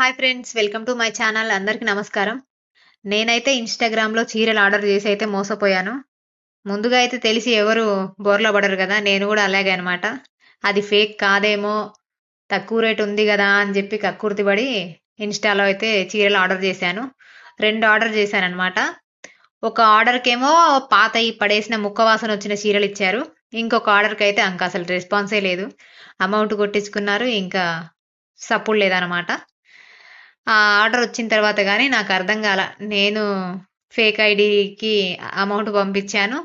Hi friends welcome to my channel అందరికీ నమస్కారం. నేనైతే ఇన్స్టాగ్రామ్లో చీరలు ఆర్డర్ చేసి అయితే మోసపోయాను. ముందుగా అయితే తెలిసి ఎవరు బోర్లో పడరు కదా నేను కూడా అలాగే అనమాట అది ఫేక్ కాదేమో తక్కువ రేట్ ఉంది కదా అని చెప్పి కక్కుర్తి పడి ఇన్స్టాలో అయితే చీరలు ఆర్డర్ చేశాను. రెండు ఆర్డర్ చేశాను అనమాట ఒక ఆర్డర్కేమో పాతయి పడేసిన ముక్క వాసన వచ్చిన చీరలు ఇచ్చారు. ఇంకొక ఆర్డర్కి అయితే అంక అసలు రెస్పాన్సే లేదు. అమౌంట్ కొట్టించుకున్నారు ఇంకా సపోర్ట్ లేదనమాట ఆ ఆర్డర్ వచ్చిన తర్వాత కానీ నాకు అర్థం కాల. నేను ఫేక్ ఐడికి అమౌంట్ పంపించాను.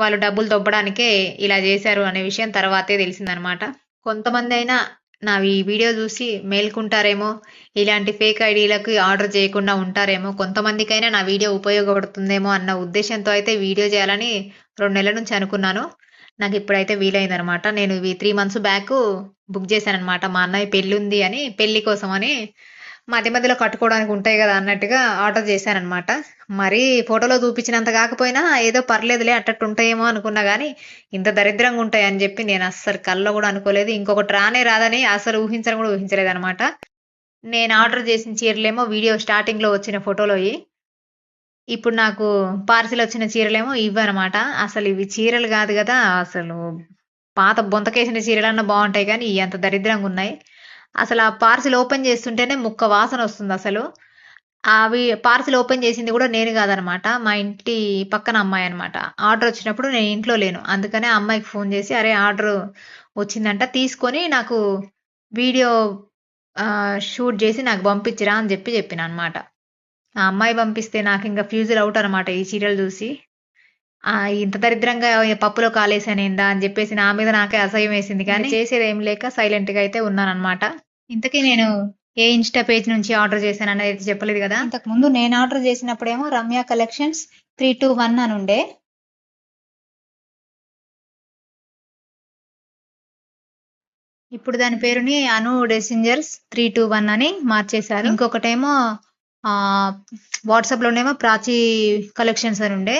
వాళ్ళు డబ్బులు దొబ్బడానికే ఇలా చేశారు అనే విషయం తర్వాతే తెలిసిందనమాట. కొంతమంది అయినా నా ఈ వీడియో చూసి మేల్కుంటారేమో ఇలాంటి ఫేక్ ఐడీలకు ఆర్డర్ చేయకుండా ఉంటారేమో కొంతమందికైనా నా వీడియో ఉపయోగపడుతుందేమో అన్న ఉద్దేశంతో అయితే వీడియో చేయాలని రెండు నెలల నుంచి అనుకున్నాను. నాకు ఇప్పుడైతే వీలైందనమాట. నేను ఇవి త్రీ మంత్స్ బ్యాక్ బుక్ చేశాను అనమాట మా అన్నయ్య పెళ్ళి ఉంది అని పెళ్ళి కోసం అని మధ్య మధ్యలో కట్టుకోవడానికి ఉంటాయి కదా అన్నట్టుగా ఆర్డర్ చేశానమాట మరి ఫోటోలో చూపించినంత కాకపోయినా ఏదో పర్లేదులే అట్టట్టు ఉంటాయేమో అనుకున్నా కానీ ఇంత దరిద్రంగా ఉంటాయి అని చెప్పి నేను అస్సలు కల్లో కూడా అనుకోలేదు. ఇంకొకటి రానే రాదని అసలు ఊహించడం కూడా ఊహించలేదు అనమాట నేను ఆర్డర్ చేసిన చీరలేమో వీడియో స్టార్టింగ్లో వచ్చిన ఫోటోలో ఇప్పుడు నాకు పార్సిల్ వచ్చిన చీరలేమో ఇవ్వనమాట అసలు ఇవి చీరలు కాదు కదా అసలు పాత బొంతకేసిన చీరలన్నా బాగుంటాయి కానీ అంత దరిద్రంగా ఉన్నాయి. అసలు ఆ పార్సిల్ ఓపెన్ చేస్తుంటేనే ముక్క వాసన వస్తుంది అసలు. అవి పార్సిల్ ఓపెన్ చేసింది కూడా నేను కాదనమాట. మా ఇంటి పక్కన అమ్మాయి అనమాట. ఆర్డర్ వచ్చినప్పుడు నేను ఇంట్లో లేను. అందుకనే ఆ అమ్మాయికి ఫోన్ చేసి అరే ఆర్డర్ వచ్చిందంట తీసుకొని నాకు వీడియో షూట్ చేసి నాకు పంపించిరా అని చెప్పి చెప్పిన అనమాట. ఆ అమ్మాయి పంపిస్తే నాకు ఇంకా ఫ్యూజర్ అవుట్ అనమాట ఈ చీరలు చూసి. ఇంత దరిద్రంగా పప్పులో కాలేసానేందా అని చెప్పేసి నా మీద నాకే అసహ్యం వేసింది. కానీ చేసేది ఏం లేక సైలెంట్గా అయితే ఉన్నాను అనమాట ఇంతకీ నేను ఏ ఇన్స్టా పేజ్ నుంచి ఆర్డర్ చేశాను అనేది చెప్పలేదు కదా? ఇంతకు ముందు నేను order చేసినప్పుడేమో Ramya collections three two one అని ఉండే. ఇప్పుడు దాని పేరుని Anu designers three two one అని మార్చేశారు. ఇంకొకటేమో వాట్సాప్లోనేమో ప్రాచీ కలెక్షన్స్ అని ఉండే.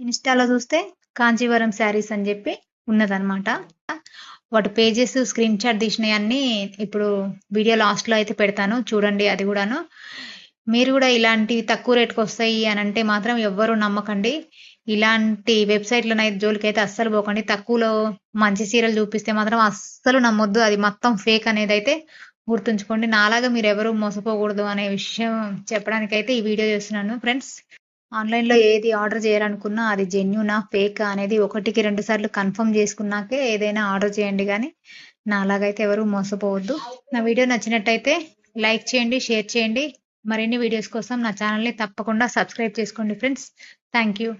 ఇన్స్టాలో చూస్తే కాంచీవరం శారీస్ అని చెప్పి ఉన్నదనమాట వాటి పేజెస్ స్క్రీన్ షాట్ తీసినవన్నీ ఇప్పుడు వీడియో లాస్ట్లో అయితే పెడతాను. చూడండి అది కూడాను. మీరు కూడా ఇలాంటివి తక్కువ రేట్కి వస్తాయి అని అంటే మాత్రం ఎవ్వరు నమ్మకండి. ఇలాంటి వెబ్సైట్లను అయితే జోలికైతే అస్సలు పోకండి. తక్కువలో మంచి చీరలు చూపిస్తే మాత్రం అస్సలు నమ్మొద్దు. అది మొత్తం ఫేక్ అనేది అయితే గుర్తుంచుకోండి. నాలాగా మీరు ఎవరు మోసపోకూడదు అనే విషయం చెప్పడానికైతే ఈ వీడియో చేస్తున్నాను. ఫ్రెండ్స్ ఆన్లైన్లో ఏది ఆర్డర్ చేయాలనుకున్నా అది జెన్యునా ఫేక్ అనేది ఒకటికి రెండు సార్లు కన్ఫర్మ్ చేసుకున్నాకే ఏదైనా ఆర్డర్ చేయండి కానీ నా అలాగైతే ఎవరు మోసపోవద్దు. నా వీడియో నచ్చినట్టయితే లైక్ చేయండి షేర్ చేయండి. మరిన్ని వీడియోస్ కోసం నా ఛానల్ని తప్పకుండా సబ్స్క్రైబ్ చేసుకోండి ఫ్రెండ్స్. Thank you.